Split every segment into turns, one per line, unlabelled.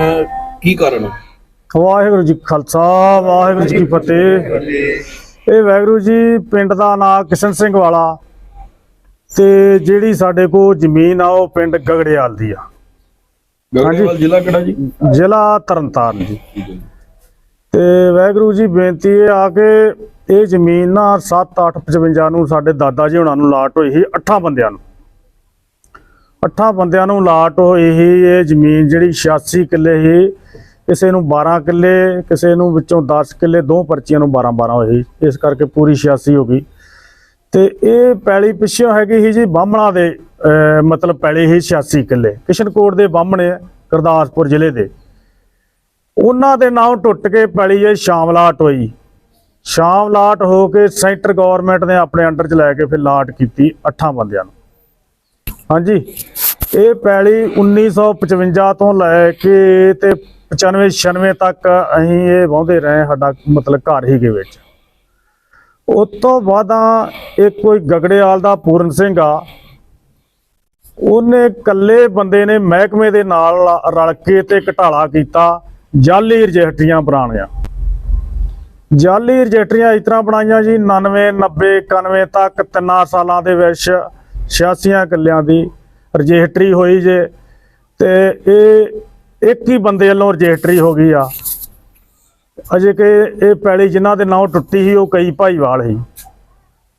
ਅਹ ਕੀ ਕਾਰਨ ਆ?
ਵਾਹਿਗੁਰੂ ਜੀ ਕਾ ਖਾਲਸਾ ਵਾਹਿਗੁਰੂ ਜੀ ਕੀ ਫਤਿਹ। ਇਹ ਵਾਹਿਗੁਰੂ ਜੀ ਪਿੰਡ ਦਾ ਨਾਮ ਕਿਸ਼ਨ ਸਿੰਘ ਵਾਲਾ। ਤੇ ਜਿਹੜੀ ਸਾਡੇ ਕੋਲ ਜ਼ਮੀਨ ਆ ਉਹ ਪਿੰਡ ਗਗੜਿਆਲ ਦੀ ਆ।
ਗਗਨੇਵਾਲ ਜ਼ਿਲ੍ਹਾ ਕਿਹੜਾ ਜੀ?
ਜ਼ਿਲ੍ਹਾ ਤਰਨਤਾਰਨ ਜੀ। ਤੇ ਵਾਹਿਗੁਰੂ ਜੀ ਬੇਨਤੀ ਇਹ ਆ ਕਿ ਇਹ ਜ਼ਮੀਨ ਨਾ 7855 ਨੂੰ ਸਾਡੇ ਦਾਦਾ ਜੀ ਹੁਣਾਂ ਨੂੰ ਲਾਟ ਹੋਈ ਸੀ ਅੱਠਾਂ ਬੰਦਿਆਂ ਨੂੰ। ਅੱਠਾਂ ਬੰਦਿਆਂ ਨੂੰ ਲਾਟ ਹੋਈ ਸੀ ਇਹ ਜ਼ਮੀਨ ਜਿਹੜੀ 86 ਕਿੱਲੇ ਹੀ, ਕਿਸੇ ਨੂੰ 12 ਕਿੱਲੇ, ਕਿਸੇ ਨੂੰ ਵਿੱਚੋਂ 10 ਕਿੱਲੇ, ਦੋ ਪਰਚੀਆਂ ਨੂੰ 12 12 ਹੋਈ ਇਸ ਕਰਕੇ ਪੂਰੀ 86 ਹੋ ਗਈ। ਤੇ ਇਹ ਪੈਲੀ ਪਿੱਛੇ ਹੈਗੀ ਸੀ ਜੀ ਬਾਹਮਣਾ ਦੇ ਮਤਲਬ ਪੈਲੀ ਸੀ 86 ਕਿੱਲੇ। ਕਿਸ਼ਨਕੋਟ ਦੇ ਬਾਹਮਣੇ ਗੁਰਦਾਸਪੁਰ ਜ਼ਿਲ੍ਹੇ ਦੇ। ਉਹਨਾਂ ਦੇ ਨਾਮ ਟੁੱਟ ਕੇ ਪੈਲੀ ਇਹ ਸ਼ਾਮਲਾਟ ਹੋਈ। ਸ਼ਾਮਲਾਟ ਹੋ ਕੇ ਸੈਂਟਰ ਗਵਰਨਮੈਂਟ ਨੇ ਆਪਣੇ ਅੰਡਰ ਚ ਲੈ ਕੇ ਫਿਰ ਲਾਟ ਕੀਤੀ ਅੱਠਾਂ ਬੰਦਿਆਂ ਨੂੰ। ਹਾਂਜੀ। ਇਹ ਪੈਲੀ 1955 ਤੋਂ ਲੈ ਕੇ ਤੇ 95 96 ਤੱਕ ਅਸੀਂ ਇਹ ਵਾਹੁੰਦੇ ਰਹੇ ਸਾਡਾ ਮਤਲਬ ਘਰ ਹੀ ਦੇ ਵਿੱਚ। ਉਸ ਤੋਂ ਬਾਅਦਾਂ ਇੱਕ ਕੋਈ ਗਗੜੇਵਾਲ ਦਾ ਪੂਰਨ ਸਿੰਘ ਆ। ਉਹਨੇ ਇਕੱਲੇ ਬੰਦੇ ਨੇ ਮਹਿਕਮੇ ਦੇ ਨਾਲ ਰਲ ਕੇ ਤੇ ਘਟਾਲਾ ਕੀਤਾ, ਜਾਲੀ ਰਜਿਸਟਰੀਆਂ ਬਣਾਉਣੀਆਂ। ਜਾਲੀ ਰਜਿਸਟਰੀਆਂ ਇਸ ਤਰ੍ਹਾਂ ਬਣਾਈਆਂ ਜੀ 99 90 91 ਤੱਕ ਤਿੰਨਾਂ ਸਾਲਾਂ ਦੇ ਵਿੱਚ 86 ਕਿੱਲਿਆਂ ਦੀ ਰਜਿਸਟਰੀ ਹੋਈ ਜੇ ਤੇ ਇਹ ਇੱਕ ਹੀ ਬੰਦੇ ਵੱਲੋਂ ਰਜਿਸਟਰੀ ਹੋ ਗਈ ਆ। ਅਜੇ ਕਿ ਇਹ ਪੈਲੀ ਜਿਨ੍ਹਾਂ ਦੇ ਨਾਂ ਟੁੱਟੀ ਸੀ, ਉਹ ਕਈ ਭਾਈਵਾਲ ਸੀ।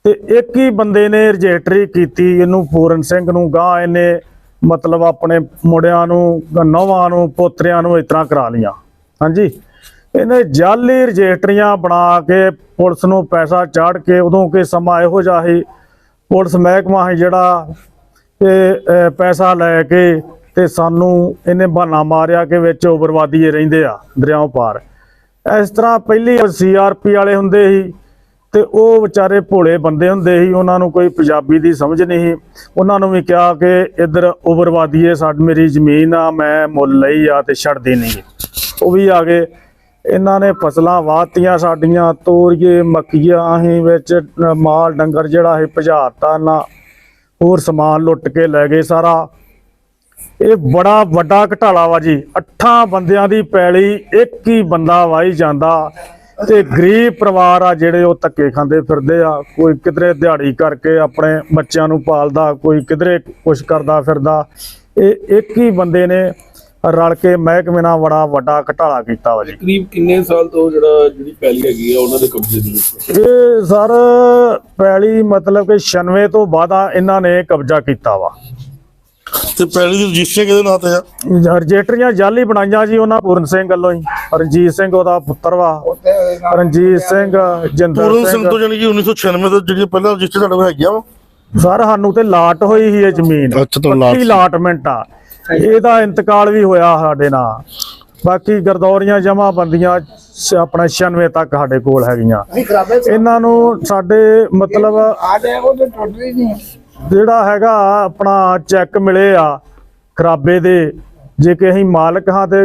ਤੇ ਇੱਕ ਹੀ ਬੰਦੇ ਨੇ ਰਜਿਸਟਰੀ ਕੀਤੀ, ਇਹਨੂੰ ਪੂਰਨ ਸਿੰਘ ਨੂੰ ਗਾਂ ਇਹਨੇ ਮਤਲਬ ਆਪਣੇ ਮੁੰਡਿਆਂ ਨੂੰ, ਨੌਵਾਂ ਨੂੰ, ਪੋਤਰਿਆਂ ਨੂੰ ਇਸ ਤਰ੍ਹਾਂ ਕਰਾ ਲੀਆਂ ਹਾਂਜੀ? ਇਹਨੇ ਜਾਲੀ ਰਜਿਸਟਰੀਆਂ ਬਣਾ ਕੇ ਪੁਲਿਸ ਨੂੰ ਪੈਸਾ ਚਾੜ ਕੇ ਉਦੋਂ ਕੇ ਸਮਾਂ ਇਹੋ ਜਿਹਾ ਸੀ ਪੁਲਿਸ ਮਹਿਕਮਾ ਸੀ ਜਿਹੜਾ ਤੇ ਪੈਸਾ ਲੈ ਕੇ ਤੇ ਸਾਨੂੰ ਇਹਨੇ ਬਹਾਨਾ ਮਾਰਿਆ ਕਿ ਵਿੱਚ ਉਗਰਵਾਦੀ ਰਹਿੰਦੇ ਆ, ਦਰਿਆਓਂ ਪਾਰ। ਇਸ ਤਰ੍ਹਾਂ ਪਹਿਲੀ ਸੀਆਰਪੀ ਵਾਲੇ ਹੁੰਦੇ ਸੀ ਤੇ ਉਹ ਵਿਚਾਰੇ ਭੋਲੇ ਬੰਦੇ ਹੁੰਦੇ ਸੀ, ਉਹਨਾਂ ਨੂੰ ਕੋਈ ਪੰਜਾਬੀ ਦੀ ਸਮਝ ਨਹੀਂ ਸੀ। ਉਹਨਾਂ ਨੂੰ ਵੀ ਕਿਹਾ ਕਿ ਇੱਧਰ ਉਗਰਵਾਦੀ ਹੈ ਮੇਰੀ ਜ਼ਮੀਨ ਆ, ਮੈਂ ਮੁੱਲ ਲਈ ਆ ਤੇ ਛੱਡਦੀ ਨਹੀਂ। ਉਹ ਵੀ ਆ ਗਏ ਇਹਨਾਂ ਨੇ ਫਸਲਾਂ ਵਾਹਤੀਆਂ ਸਾਡੀਆਂ, ਤੋਰੀਏ, ਮੱਕੀਆਂ ਅਸੀਂ ਵਿੱਚ ਮਾਲ, ਡੰਗਰ ਜਿਹੜਾ ਹੈ ਭਜਾਤਾ ਨਾ ਹੋਰ ਸਮਾਨ ਲੁੱਟ ਕੇ ਲੈ ਗਏ ਸਾਰਾ। ਇਹ ਬੜਾ ਵੱਡਾ ਘਟਾਲਾ ਵਾ ਜੀ। ਅੱਠਾਂ ਬੰਦਿਆਂ ਦੀ ਪੈਲੀ, ਇੱਕ ਹੀ ਬੰਦਾ ਵਾਈ ਜਾਂਦਾ। ਤੇ ਗਰੀਬ ਪਰਿਵਾਰ ਆ ਜਿਹੜੇ ਉਹ ਧੱਕੇ ਖਾਂਦੇ ਫਿਰਦੇ ਆ। ਕੋਈ ਕਿਧਰੇ ਦਿਹਾੜੀ ਕਰਕੇ ਆਪਣੇ ਬੱਚਿਆਂ ਨੂੰ ਪਾਲਦਾ, ਕੋਈ ਕਿਧਰੇ ਕੁਛ ਕਰਦਾ ਫਿਰਦਾ। ਇਹ ਇੱਕ ਹੀ ਬੰਦੇ ਨੇ ਰਲ ਕੇ ਮਹਿਕਮੇ ਨਾਲ ਬੜਾ ਵੱਡਾ ਘਟਾਲਾ ਕੀਤਾ ਵਾ ਜੀ।
ਕਰੀਬ ਕਿੰਨੇ ਸਾਲ ਤੋਂ ਜਿਹੜਾ ਜਿਹੜੀ ਪੈਲੀ ਹੈਗੀ ਆ ਉਹਨਾਂ ਦੇ ਕਬਜ਼ੇ ਦੇ ਵਿੱਚ
ਇਹ ਸਰ ਪੈਲੀ ਮਤਲਬ ਕਿ 96 ਤੋਂ ਬਾਅਦਾ ਇਹਨਾਂ ਨੇ ਕਬਜ਼ਾ ਕੀਤਾ ਵਾ।
ਤੇ ਪਹਿਲੀ ਦੀ ਰਜਿਸਟਰ ਕਿਹਦੇ ਨਾਂ ਤੇ ਆ?
ਰਜਿਸਟਰੀਆਂ ਜਾਲੀ ਬਣਾਈਆਂ ਜੀ ਉਹਨਾਂ ਪੂਰਨ ਸਿੰਘ ਵੱਲੋਂ ਹੀ ਰਣਜੀਤ ਸਿੰਘ ਉਹਦਾ ਪੁੱਤਰ ਵਾ। ਰਣਜੀਤ ਸਿੰਘ ਜਿੰਦਰ
ਪੂਰਨ ਸਿੰਘ।
ਸਿੰਘ
ਤੋਂ ਜਾਨੀ ਕਿ 1996 ਤੋਂ ਜਿਹੜੀ ਪਹਿਲਾਂ ਰਜਿਸਟਰ ਤੁਹਾਡੇ ਕੋਲ ਹੈਗੀਆਂ ਵਾ?
ਸਰ ਸਾਨੂੰ ਤੇ ਲਾਟ ਹੋਈ ਸੀ ਇਹ ਜ਼ਮੀਨ।
ਅੱਛਾ, ਤਾਂ ਲਾਟ।
ਲਾਟਮੈਂਟ ਆ। ਇਹਦਾ ਇੰਤਕਾਲ ਵੀ ਹੋਇਆ ਸਾਡੇ ਨਾਲ। ਬਾਕੀ ਗਰਦੌਰੀਆਂ ਜਮਾ ਬੰਦੀਆਂ ਆਪਣਾ 96 ਤੱਕ ਸਾਡੇ ਕੋਲ ਹੈਗੀਆਂ। ਇਹਨਾਂ ਨੂੰ ਸਾਡੇ ਮਤਲਬ ਜਿਹੜਾ ਹੈਗਾ ਆਪਣਾ ਚੈੱਕ ਮਿਲੇ ਆ ਖਰਾਬੇ ਦੇ ਜੇ ਕਿ ਅਸੀਂ ਮਾਲਕ ਹਾਂ ਤੇ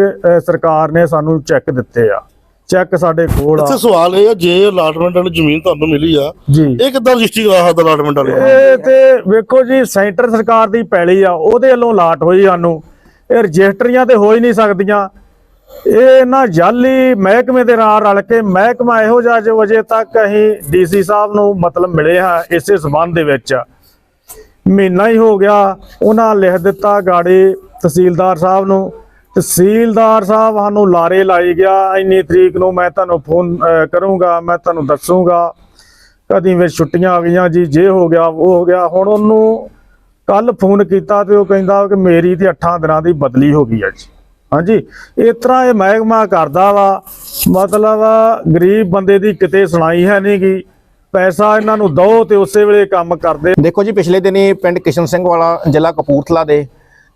ਸਰਕਾਰ ਨੇ ਸਾਨੂੰ ਚੈੱਕ ਦਿੱਤੇ ਆ। ਚੈੱਕ ਸਾਡੇ ਕੋਲ ਆ।
ਇੱਥੇ ਸਵਾਲ ਇਹ ਆ ਜੇ ਅਲਾਟਮੈਂਟ ਵਾਲੀ ਜ਼ਮੀਨ ਤੁਹਾਨੂੰ ਮਿਲੀ ਆ
ਜੀ।
ਇਹ ਕਿੱਦਾਂ ਰਜਿਸਟਰੀ ਕਰਾ ਸਕਦਾ ਅਲਾਟਮੈਂਟ ਵਾਲੇ?
ਇਹ ਤੇ ਵੇਖੋ ਜੀ ਸੈਂਟਰ ਸਰਕਾਰ ਦੀ ਪੈਲੀ ਆ ਉਹਦੇ ਵੱਲੋਂ ਲਾਟ ਹੋਈ ਸਾਨੂੰ। ਇਹ ਰਜਿਸਟਰੀਆਂ ਤੇ ਹੋ ਹੀ ਨਹੀਂ ਸਕਦੀਆਂ। ਇਹ ਨਾ ਜਾਲੀ ਮਹਿਕਮੇ ਦੇ ਨਾਲ ਰਲ ਕੇ ਮਹਿਕਮਾ ਇਹੋ ਜਿਹਾ ਜੋ ਅਜੇ ਤੱਕ ਅਸੀਂ ਡੀਸੀ ਸਾਹਿਬ ਨੂੰ ਮਤਲਬ ਮਿਲੇ ਹਾਂ ਇਸੇ ਸਬੰਧ ਦੇ ਵਿੱਚ। ਮਹੀਨਾ ਹੀ ਹੋ ਗਿਆ ਉਹਨਾਂ ਲਿਖ ਦਿੱਤਾ ਗਾੜੀ ਤਹਿਸੀਲਦਾਰ ਸਾਹਿਬ ਨੂੰ। ਤਹਿਸੀਲਦਾਰ ਸਾਹਿਬ, ਸਾਨੂੰ ਲਾਰੇ ਲਾਈ ਗਿਆ। ਇੰਨੀ ਤਰੀਕ ਨੂੰ ਮੈਂ ਤੁਹਾਨੂੰ ਫੋਨ ਕਰੂੰਗਾ, ਮੈਂ ਤੁਹਾਨੂੰ ਦੱਸੂਗਾ। ਕਦੀ ਵਿੱਚ ਛੁੱਟੀਆਂ ਆ ਗਈਆਂ ਜੀ, ਜੇ ਹੋ ਗਿਆ, ਉਹ ਹੋ ਗਿਆ। ਹੁਣ ਉਹਨੂੰ ਕੱਲ ਫੋਨ ਕੀਤਾ ਤੇ ਉਹ ਕਹਿੰਦਾ ਕਿ ਮੇਰੀ ਤੇ 8 ਦਿਨਾਂ ਦੀ ਬਦਲੀ ਹੋ ਗਈ ਹੈ ਜੀ। ਹਾਂਜੀ, ਇਸ ਤਰ੍ਹਾਂ ਇਹ ਮਹਿਕਮਾ ਕਰਦਾ ਵਾ। ਮਤਲਬ ਗਰੀਬ ਬੰਦੇ ਦੀ ਕਿਤੇ ਸੁਣਾਈ ਹੈ ਨਹੀਂ ਗੀ। ਪੈਸਾ ਇਹਨਾਂ ਨੂੰ ਦੋ ਤੇ ਉਸੇ ਵੇਲੇ ਕੰਮ ਕਰਦੇ।
ਦੇਖੋ ਜੀ, ਪਿਛਲੇ ਦਿਨੀ ਪਿੰਡ ਕਿਸ਼ਨ ਸਿੰਘ ਵਾਲਾ ਜ਼ਿਲ੍ਹਾ ਕਪੂਰਥਲਾ ਦੇ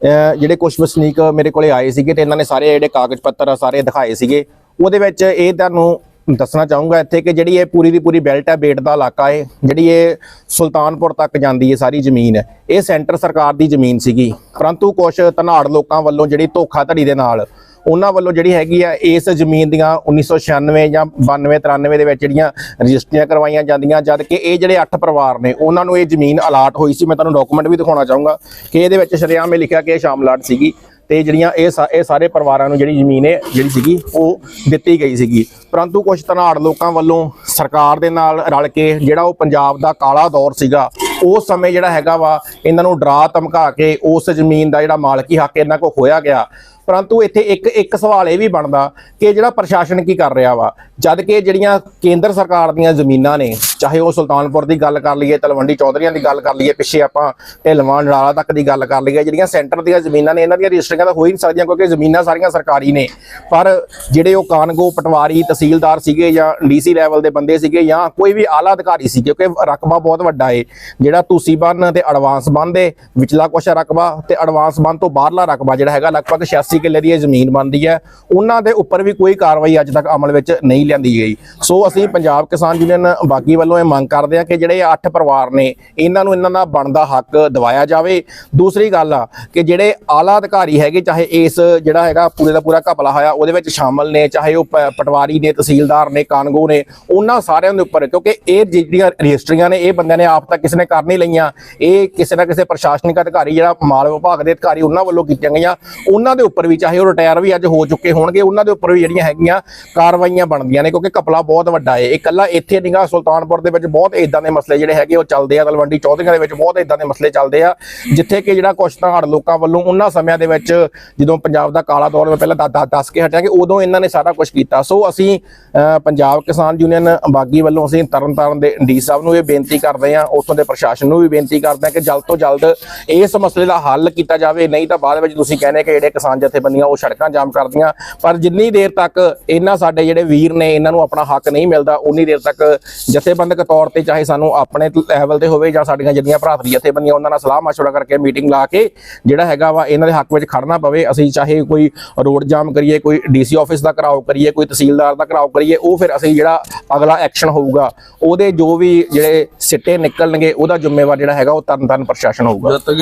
ਜਿਹੜੇ ਕੁਝ ਵਸਨੀਕ ਮੇਰੇ ਕੋਲੇ ਆਏ ਸੀਗੇ ਤੇ ਇਹਨਾਂ ਨੇ ਸਾਰੇ ਜਿਹੜੇ ਕਾਗਜ਼ ਪੱਤਰ ਆ, ਸਾਰੇ ਦਿਖਾਏ ਸੀਗੇ। ਉਹਦੇ ਵਿੱਚ ਇਹ ਤੁਹਾਨੂੰ ਦੱਸਣਾ ਚਾਹੂੰਗਾ ਇੱਥੇ ਕਿ ਜਿਹੜੀ ਇਹ ਪੂਰੀ ਦੀ ਪੂਰੀ ਬੈਲਟ ਹੈ ਬੇਟ ਦਾ ਇਲਾਕਾ ਹੈ ਜਿਹੜੀ ਇਹ ਸੁਲਤਾਨਪੁਰ ਤੱਕ ਜਾਂਦੀ ਹੈ ਸਾਰੀ ਜ਼ਮੀਨ। ਇਹ ਸੈਂਟਰ ਸਰਕਾਰ ਦੀ ਜ਼ਮੀਨ ਸੀਗੀ। ਪਰੰਤੂ ਕੁਝ ਧਨਾੜ ਲੋਕਾਂ ਵੱਲੋਂ ਜਿਹੜੀ ਧੋਖਾਧੜੀ ਦੇ ਨਾਲ ਉਹਨਾਂ ਵੱਲੋਂ ਜਿਹੜੀ ਹੈਗੀ ਆ ਇਸ ਜ਼ਮੀਨ ਦੀਆਂ 1996 ਜਾਂ 92 93 ਦੇ ਵਿੱਚ ਜਿਹੜੀਆਂ ਰਜਿਸਟਰੀਆਂ ਕਰਵਾਈਆਂ ਜਾਂਦੀਆਂ, ਜਦ ਕਿ ਇਹ ਜਿਹੜੇ 8 ਪਰਿਵਾਰ ਨੇ, ਉਹਨਾਂ ਨੂੰ ਇਹ ਜ਼ਮੀਨ ਅਲਾਟ ਹੋਈ ਸੀ। ਮੈਂ ਤੁਹਾਨੂੰ ਡਾਕੂਮੈਂਟ ਵੀ ਦਿਖਾਉਣਾ ਚਾਹੂੰਗਾ ਕਿ ਇਹਦੇ ਵਿੱਚ ਸ਼ਰੇਆਮ ਲਿਖਿਆ ਕਿ ਇਹ ਸ਼ਾਮਲਾਟ ਸੀਗੀ ਤੇ ਜਿਹੜੀਆਂ ਇਹ ਸਾ- ਇਹ ਸਾਰੇ ਪਰਿਵਾਰਾਂ ਨੂੰ ਜਿਹੜੀ ਜ਼ਮੀਨ ਹੈ ਜਿਹੜੀ ਸੀਗੀ, ਉਹ ਦਿੱਤੀ ਗਈ ਸੀਗੀ। ਪਰੰਤੂ ਕੁਝ ਧਨਾੜ ਲੋਕਾਂ ਵੱਲੋਂ ਸਰਕਾਰ ਦੇ ਨਾਲ ਰਲ ਕੇ ਜਿਹੜਾ ਉਹ ਪੰਜਾਬ ਦਾ ਕਾਲਾ ਦੌਰ ਸੀਗਾ, ਉਸ ਸਮੇਂ ਜਿਹੜਾ ਹੈਗਾ ਵਾ, ਇਹਨਾਂ ਨੂੰ ਡਰਾ ਧਮਕਾ ਕੇ ਉਸ ਜ਼ਮੀਨ ਦਾ ਜਿਹੜਾ ਮਾਲਕੀ ਹੱਕ ਇਹਨਾਂ ਕੋਲ ਖੋਇਆ ਗਿਆ। ਪਰੰਤੂ ਇੱਥੇ ਇੱਕ ਇੱਕ ਸਵਾਲ ਇਹ ਵੀ ਬਣਦਾ ਕਿ ਜਿਹੜਾ ਪ੍ਰਸ਼ਾਸਨ ਕੀ ਕਰ ਰਿਹਾ ਵਾ? ਜਦ ਕਿ ਜਿਹੜੀਆਂ ਕੇਂਦਰ ਸਰਕਾਰ ਦੀਆਂ ਜ਼ਮੀਨਾਂ ਨੇ, ਚਾਹੇ ਉਹ ਸੁਲਤਾਨਪੁਰ ਦੀ ਗੱਲ ਕਰ ਲਈਏ, ਤਲਵੰਡੀ ਚੌਧਰੀਆਂ ਦੀ ਗੱਲ ਕਰ ਲਈਏ, ਪਿੱਛੇ ਆਪਾਂ ਢਿਲਵਾਂ ਨਾਲਾ ਤੱਕ ਦੀ ਗੱਲ ਕਰ ਲਈਏ, ਜਿਹੜੀਆਂ ਸੈਂਟਰ ਦੀਆਂ ਜ਼ਮੀਨਾਂ ਨੇ, ਇਹਨਾਂ ਦੀਆਂ ਰਜਿਸਟਰੀਆਂ ਤਾਂ ਹੋ ਹੀ ਨਹੀਂ ਸਕਦੀਆਂ ਕਿਉਂਕਿ ਜ਼ਮੀਨਾਂ ਸਾਰੀਆਂ ਸਰਕਾਰੀ ਨੇ। ਪਰ ਜਿਹੜੇ ਉਹ ਕਾਨਗੋ, ਪਟਵਾਰੀ, ਤਹਿਸੀਲਦਾਰ ਸੀਗੇ ਜਾਂ ਡੀਸੀ ਲੈਵਲ ਦੇ ਬੰਦੇ ਸੀਗੇ ਜਾਂ ਕੋਈ ਵੀ ਆਲਾ ਅਧਿਕਾਰੀ ਸੀ, ਕਿਉਂਕਿ ਰਕਬਾ ਬਹੁਤ ਵੱਡਾ ਏ। ਜਿਹੜਾ ਤੁਸੀਂ ਬੰਨ ਤੇ ਐਡਵਾਂਸ ਬੰਨ ਦੇ, ਵਿਚਲਾ ਕੁਛ ਰਕਬਾ ਤੇ ਐਡਵਾਂਸ ਬੰਨ ਤੋਂ ਬਾਹਰਲਾ ਰਕਬਾ ਜਿਹੜਾ ਹੈਗਾ ਲਗਭਗ 86 ਕਿੱਲੇ ਦੀ ਇਹ ਜ਼ਮੀਨ ਬਣਦੀ ਹੈ, ਉਹਨਾਂ ਦੇ ਉੱਪਰ ਵੀ ਕੋਈ ਕਾਰਵਾਈ ਅੱਜ ਤੱਕ ਅਮਲ ਵਿੱਚ ਨਹੀਂ ਲਿਆਂਦੀ ਗਈ। ਸੋ ਅਸੀਂ ਪੰਜਾਬ ਕਿਸਾਨ ਯੂਨੀਅਨ ਬਾਗੀ ਵੱਲੋਂ ਇਹ ਮੰਗ ਕਰਦੇ ਹਾਂ ਕਿ ਜਿਹੜੇ ਇਹ ਪਰਿਵਾਰ ਨੇ, ਇਹਨਾਂ ਨੂੰ ਇਹਨਾਂ ਦਾ ਬਣਦਾ ਹੱਕ ਦਿਵਾਇਆ ਜਾਵੇ। ਦੂਸਰੀ ਗੱਲ ਆ ਕਿ ਜਿਹੜੇ ਆਲਾ ਅਧਿਕਾਰੀ ਹੈਗੇ, ਚਾਹੇ ਇਸ ਜਿਹੜਾ ਹੈਗਾ ਪੂਰੇ ਦਾ ਪੂਰਾ ਘਪਲਾ ਹੋਇਆ, ਉਹਦੇ ਵਿੱਚ ਸ਼ਾਮਲ ਨੇ, ਚਾਹੇ ਉਹ ਪਟਵਾਰੀ ਨੇ, ਤਹਿਸੀਲਦਾਰ ਨੇ, ਕਾਨਗੋ ਨੇ, ਉਹਨਾਂ ਸਾਰਿਆਂ ਦੇ ਉੱਪਰ, ਕਿਉਂਕਿ ਇਹ ਜਿਹੜੀਆਂ ਰਜਿਸਟਰੀਆਂ ਨੇ, ਇਹ ਬੰਦਿਆਂ ਨੇ ਆਪ ਤਾਂ ਕਿਸੇ ਨੇ ਕਰ ਨਹੀਂ ਲਈਆਂ। ਇਹ ਕਿਸੇ ਨਾ ਕਿਸੇ ਪ੍ਰਸ਼ਾਸਨਿਕ ਅਧਿਕਾਰੀ, ਜਿਹੜਾ ਮਾਲ ਵਿਭਾਗ ਦੇ ਅਧਿਕਾਰੀ, ਉਹਨਾਂ ਵੱਲੋਂ ਕੀਤੀਆਂ ਗਈਆਂ। ਉਹਨਾਂ ਦੇ ਉੱਪਰ ਵੀ ਚਾਹੇ ਉਹ ਰਿਟਾਇਰ ਵੀ ਅੱਜ ਹੋ ਚੁੱਕੇ ਹੋਣਗੇ ਉਹਨਾਂ ਦੇ ਉੱਪਰ ਵੀ ਜਿਹੜੀਆਂ ਹੈਗੀਆਂ ਕਾਰਵਾਈਆਂ ਬਣਦੀਆਂ ਨੇ ਕਿਉਂਕਿ ਕਪਲਾ ਬਹੁਤ ਵੱਡਾ ਹੈ ਇਹ ਇਕੱਲਾ ਇੱਥੇ ਨਿਗਾ ਸੁਲਤਾਨਪੁਰ ਦੇ ਵਿੱਚ ਬਹੁਤ ਇਦਾਂ ਦੇ ਮਸਲੇ ਜਿਹੜੇ ਹੈਗੇ ਉਹ ਚੱਲਦੇ ਆ। ਤਲਵੰਡੀ ਚੌਧਰੀਆਂ ਦੇ ਵਿੱਚ ਬਹੁਤ ਇਦਾਂ ਦੇ ਮਸਲੇ ਚੱਲਦੇ ਆ ਜਿੱਥੇ ਕਿ ਜਿਹੜਾ ਕੁਛ ਧਨਾੜ ਲੋਕਾਂ ਵੱਲੋਂ ਉਹਨਾਂ ਸਮਿਆਂ ਦੇ ਵਿੱਚ ਜਦੋਂ ਪੰਜਾਬ ਦਾ ਕਾਲਾ ਦੌਰ ਮੈਂ ਪਹਿਲਾਂ ਦੱਸ ਕੇ ਹਟਿਆ ਕਿ ਉਦੋਂ ਇਹਨਾਂ ਨੇ ਸਾਰਾ ਕੁਝ ਕੀਤਾ। ਸੋ ਅਸੀਂ ਅਹ, ਪੰਜਾਬ ਕਿਸਾਨ ਯੂਨੀਅਨ ਬਾਗੀ ਵੱਲੋਂ ਅਸੀਂ ਤਰਨਤਾਰਨ ਦੇ ਡੀ ਸਾਹਿਬ ਨੂੰ ਇਹ ਬੇਨਤੀ ਕਰਦੇ ਆ ਉੱਥੋਂ ਦੇ ਪ੍ਰਸ਼ਾਸਨ ਨੂੰ ਵੀ ਬੇਨਤੀ ਕਰਦੇ ਆ ਕਿ ਜਲਦ ਤੋਂ ਜਲਦ ਇਸ ਮਸਲੇ ਦਾ ਹੱਲ ਕੀਤਾ ਜਾਵੇ। ਨਹੀਂ ਤਾਂ ਬਾਅਦ ਵਿੱਚ ਤੁਸੀਂ ਕਹਿੰਦੇ ਕਿ ਜਿਹੜੇ ਕਿਸਾਨ ਜਥੇਬੰਦੀਆਂ, ਉਹ ਸੜਕਾਂ ਜਾਮ ਕਰਦੀਆਂ। ਪਰ ਜਿੰਨੀ ਦੇਰ ਤੱਕ ਇਹਨਾਂ ਸਾਡੇ ਜਿਹੜੇ ਵੀਰ ਨੇ, ਇਹਨਾਂ ਨੂੰ ਆਪਣਾ ਹੱਕ ਨਹੀਂ ਮਿਲਦਾ, ਉਨੀ ਦੇਰ ਤੱਕ ਜਥੇਬੰਦਕ ਤੌਰ ਤੇ ਚਾਹੇ ਸਾਨੂੰ ਆਪਣੇ ਲੈਵਲ ਤੇ ਹੋਵੇ ਜਾਂ ਸਾਡੀਆਂ ਜਿਹੜੀਆਂ ਭਰਾਤਰੀ ਜਥੇਬੰਦੀਆਂ, ਉਹਨਾਂ ਨਾਲ ਸਲਾਹ ਮਸ਼ਵਰਾ ਕਰਕੇ ਮੀਟਿੰਗ ਲਾ ਕੇ ਜਿਹੜਾ ਹੈਗਾ ਵਾ, ਇਹਨਾਂ ਦੇ ਹੱਕ ਵਿੱਚ ਖੜਨਾ ਪਵੇ। ਅਸੀਂ ਚਾਹੇ ਕੋਈ ਰੋਡ ਜਾਮ ਕਰੀਏ, ਕੋਈ ਡੀਸੀ ਆਫਿਸ ਦਾ ਘਰਾਓ ਕਰੀਏ, ਕੋਈ ਤਹਿਸੀਲਦਾਰ ਦਾ ਘਰਾਓ ਕਰੀਏ, ਉਹ ਫਿਰ ਅਸੀਂ ਜਿਹੜਾ ਅਗਲਾ ਐਕਸ਼ਨ ਹੋਊਗਾ, ਉਹਦੇ ਜੋ ਵੀ ਜਿਹੜੇ ਸਿੱਟੇ ਨਿਕਲਣਗੇ, ਉਹਦਾ ਜ਼ਿੰਮੇਵਾਰ ਜਿਹੜਾ ਹੈਗਾ, ਉਹ ਤਰਨਤਾਰਨ ਪ੍ਰਸ਼ਾਸਨ ਹੋਊਗਾ।